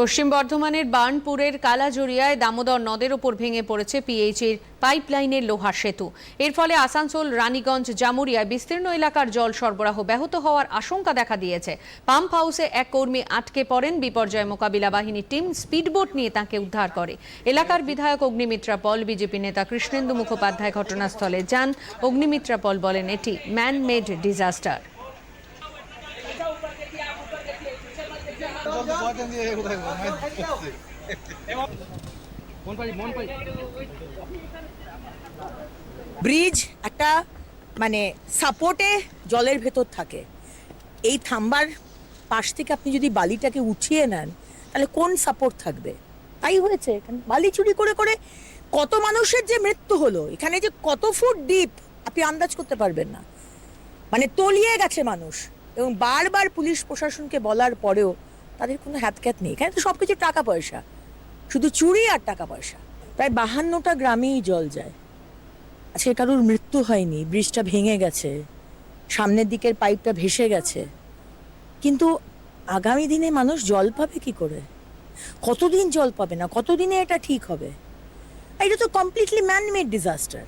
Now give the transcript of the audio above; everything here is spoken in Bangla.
পশ্চিম বর্ধমানের বার্নপুরের কালাজুরিয়ায় দামোদর নদের ওপর ভেঙে পড়েছে পিএইচির পাইপলাইনের লোহার সেতু। এর ফলে আসানসোল, রানীগঞ্জ, জামুরিয়ায় বিস্তীর্ণ এলাকার জল সরবরাহ ব্যাহত হওয়ার আশঙ্কা দেখা দিয়েছে। পাম্প হাউসে এক কর্মী আটকে পড়েন। বিপর্যয় মোকাবিলা বাহিনীর টিম স্পিডবোট নিয়ে তাকে উদ্ধার করে। এলাকার বিধায়ক অগ্নিমিত্রা পল, বিজেপি নেতা কৃষ্ণেন্দু মুখোপাধ্যায় ঘটনাস্থলে যান। অগ্নিমিত্রা পল বলেন, এটি ম্যান মেড ডিজাস্টার ব্রিজ একটা মানে সাপোর্টে জলের ভেতর থাকে। এই থাম্বার পাশ থেকে আপনি যদি বালিটাকে উঠিয়ে নেন, তাহলে কোন সাপোর্ট থাকবে? তাই হয়েছে। বালি চুরি করে করে কত মানুষের যে মৃত্যু হলো, এখানে যে কত ফুট ডিপ আপনি আন্দাজ করতে পারবেন না। মানে তলিয়ে গেছে মানুষ। এবং বারবার পুলিশ প্রশাসনকে বলার পরেও তাদের কোনো হ্যাতক্যাত নেই। এখানে তো সব কিছু টাকা পয়সা। শুধু চুরি আর টাকা পয়সা। প্রায় বাহান্নটা গ্রামেই জল যায়। আজকে কারোর মৃত্যু হয়নি। ব্রিজটা ভেঙে গেছে। সামনের দিকের পাইপটা ভেসে গেছে। কিন্তু আগামী দিনে মানুষ জল পাবে কি করে? কতদিন জল পাবে না? কতদিনে এটা ঠিক হবে? এটা তো কমপ্লিটলি ম্যানমেড ডিজাস্টার